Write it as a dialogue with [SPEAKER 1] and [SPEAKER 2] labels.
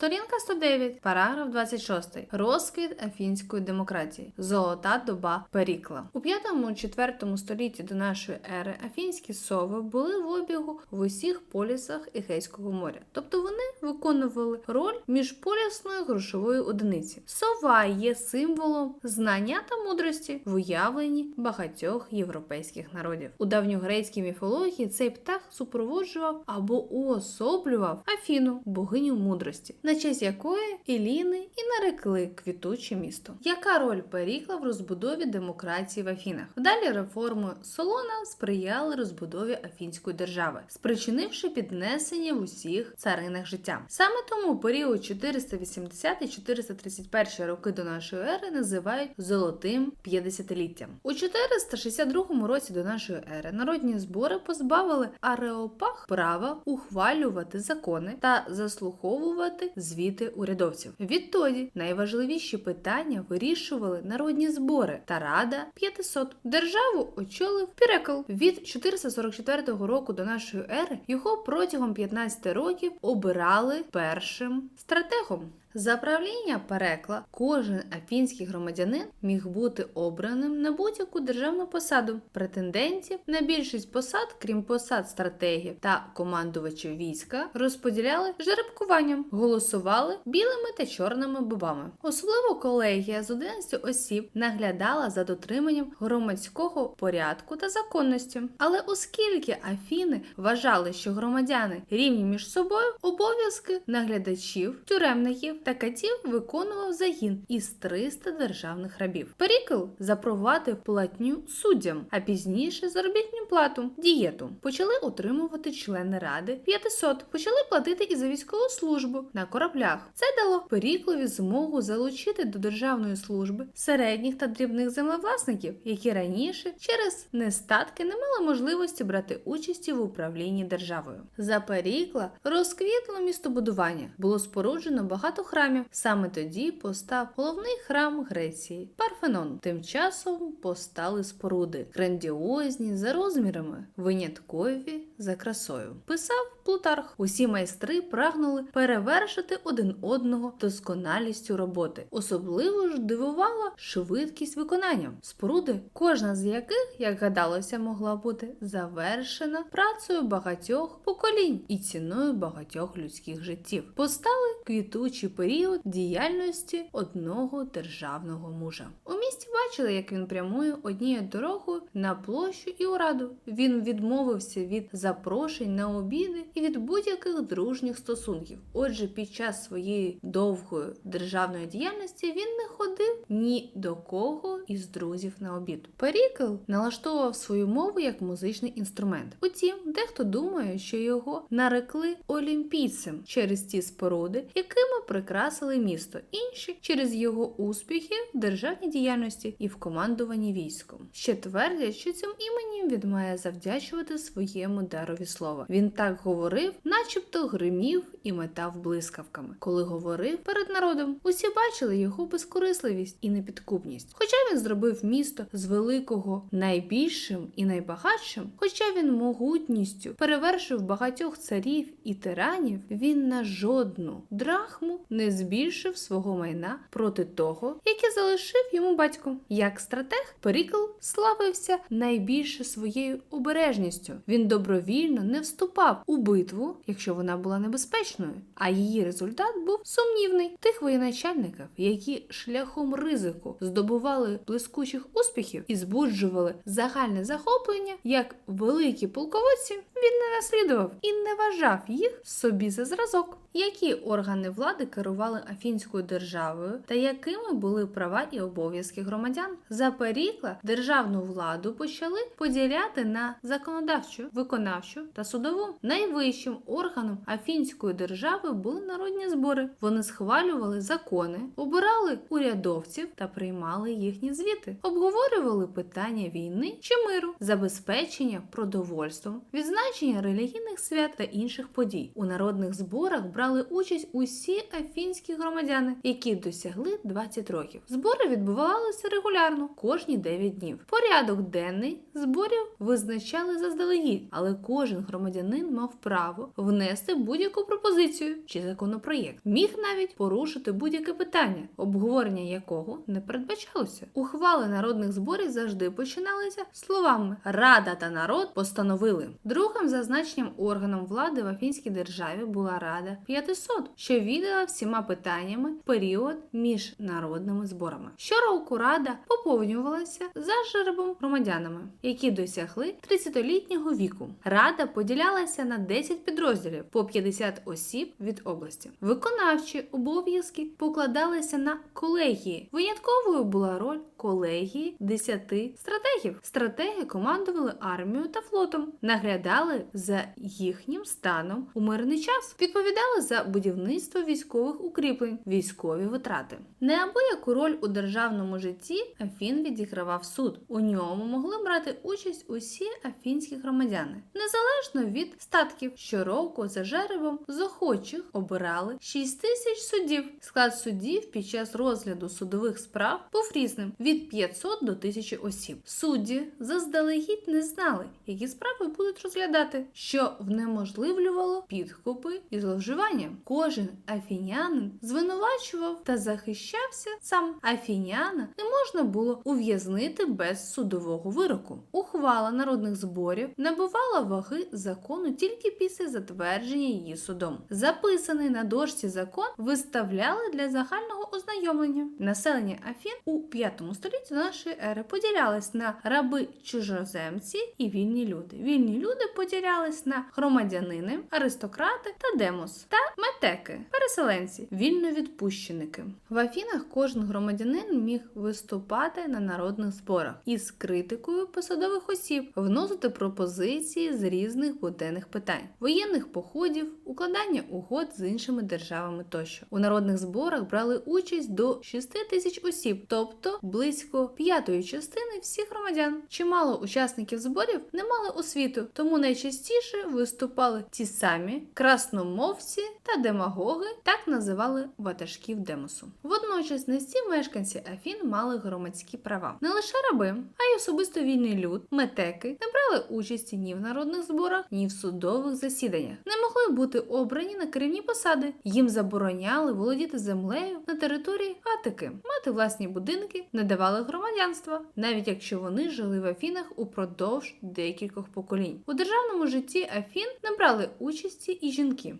[SPEAKER 1] Сторінка 109, параграф 26. Розквіт афінської демократії. Золота доба Перікла. У 5-4 столітті до нашої ери афінські сови були в обігу в усіх полісах Егейського моря. Тобто вони виконували роль міжполісної грошової одиниці. Сова є символом знання та мудрості в уявленні багатьох європейських народів. У давньогрецькій міфології цей птах супроводжував або уособлював Афіну, богиню мудрості, на честь якої Еліни і нарекли квітуче місто. Яка роль Перікла в розбудові демократії в Афінах? Далі реформи Солона сприяли розбудові Афінської держави, спричинивши піднесення в усіх царинах життя. Саме тому період 480-431 роки до нашої ери називають золотим п'ятдесятиліттям. У 462 році до нашої ери народні збори позбавили ареопаг права ухвалювати закони та заслуховувати звіти урядовців. Відтоді найважливіші питання вирішували народні збори та Рада 500. Державу очолив Пірекл. Від 444 року до нашої ери його протягом 15 років обирали першим стратегом. За правління перекла кожен афінський громадянин міг бути обраним на будь-яку державну посаду. Претендентів на більшість посад, крім посад стратегів та командувачів війська, розподіляли жеребкуванням, голосували білими та чорними бобами. Особливо колегія з 11 осіб наглядала за дотриманням громадського порядку та законності. Але оскільки Афіни вважали, що громадяни рівні між собою, обов'язки наглядачів, тюремників та катів виконував загін із 300 державних рабів. Перікл запровадив платню суддям, а пізніше заробітну плату дієту. Почали отримувати члени ради 500, почали платити і за військову службу на кораблях. Це дало Періклові змогу залучити до державної служби середніх та дрібних землевласників, які раніше через нестатки не мали можливості брати участі в управлінні державою. За Перікла розквітло містобудування. Було споруджено багато храмів. Саме тоді постав головний храм Греції Парфенон. Тим часом постали споруди грандіозні за розмірами, виняткові за красою. Писав Плутарх. Усі майстри прагнули перевершити один одного досконалістю роботи. Особливо ж дивувала швидкість виконання. Споруди, кожна з яких, як гадалося, могла бути завершена працею багатьох поколінь і ціною багатьох людських життів. Постали квітучий період діяльності одного державного мужа. У місті бачили, як він прямує однією дорогою на площу і у раду. Він відмовився від запрошень на обіди і від будь-яких дружніх стосунків. Отже, під час своєї довгої державної діяльності він не ходив ні до кого із друзів на обід. Перікл налаштовував свою мову як музичний інструмент. Утім, дехто думає, що його нарекли олімпійцем через ті споруди, якими прикрасили місто, інші через його успіхи в державній діяльності і в командуванні військом. Ще твердять, що цим іменем він має завдячувати своєму дарові слова. Він так говорив, начебто гримів і метав блискавками. Коли говорив перед народом, усі бачили його безкорисливість і непідкупність. Хоча він зробив місто з великого найбільшим і найбагатшим, хоча він могутністю перевершив багатьох царів і тиранів, він на жодну драхму не збільшив свого майна проти того, яке залишив йому батько. Як стратег, Перікл славився найбільше своєю обережністю. Він добровільно не вступав у битву, якщо вона була небезпечною, а її результат був сумнівний. Тих воєначальників, які шляхом ризику здобували блискучих успіхів і збуджували загальне захоплення, як великі полководці, він не наслідував і не вважав їх собі за зразок. Які органи влади керували Афінською державою та якими були права і обов'язки громадян? За Перікла державну владу почали поділяти на законодавчу, виконавчу та судову. Найвищим органом Афінської держави були народні збори. Вони схвалювали закони, обирали урядовців та приймали їхні звіти, обговорювали питання війни чи миру, забезпечення продовольством, відзначення релігійних свят та інших подій. У народних зборах брали участь усі афінські громадяни, які досягли 20 років. Збори відбувалися регулярно кожні 9 днів. Порядок денний зборів визначали заздалегідь, але кожен громадянин мав право внести будь-яку пропозицію чи законопроєкт, міг навіть порушити будь-яке питання, обговорення якого не передбачалося. Ухвали народних зборів завжди починалися словами Рада та народ постановили. Другим зазначенням органом влади в Афінській державі була Рада 500, що віддала всіма питаннями період між народними зборами. Щороку рада поповнювалася за жеребом громадянами, які досягли 30-літнього віку. Рада поділялася на 10 підрозділів по 50 осіб від області. Виконавчі обов'язки покладалися на колегії. Винятковою була роль колегії 10 стратегів. Стратеги командували армією та флотом, наглядали за їхнім станом у мирний час, відповідали за будівництво військових укріплень, військові витрати. Неабияку роль у державному житті Афін відігравав суд. У ньому могли брати участь усі афінські громадяни, незалежно від статків. Щороку за жеребом з охочих обирали 6 тисяч суддів. Склад суддів під час розгляду судових справ був різним від 500 до 1000 осіб. Судді заздалегідь не знали, які справи будуть розглядати, що внеможливлювало підкупи і зловживання. Кожен афінянин звинувачував та захищався сам. Афіняна не можна було ув'язнити без судового вироку. Ухвала народних зборів набувала ваги закону тільки після затвердження її судом. Записаний на дошці закон виставляли для загального ознайомлення. Населення Афін у 5 столітті нашої ери поділялось на раби чужоземці і вільні люди. Вільні люди поділялись на громадянини, аристократи та демос та метеки, переселенці, вільновідпущеники. В Афінах кожен громадянин міг виступати на народних зборах із критикою посадових осіб, вносити пропозиції з різних буденних питань, воєнних походів, укладання угод з іншими державами тощо. У народних зборах брали участь до 6 тисяч осіб, тобто близько п'ятої частини всіх громадян. Чимало учасників зборів не мали освіту, тому найчастіше виступали ті самі красномовці та демагоги, так називали ватажків демосу. Водночас не всі мешканці Афін мали громадські права. Не лише раби, а й особисто вільний люд, метеки не брали участі ні в народних зборах, ні в судових засіданнях. Не могли бути обрані на керівні посади. Їм забороняли володіти землею на території Атики, мати власні будинки, не давали громадянства, навіть якщо вони жили в Афінах упродовж декількох поколінь. У державному житті Афін не брали участі і жінки.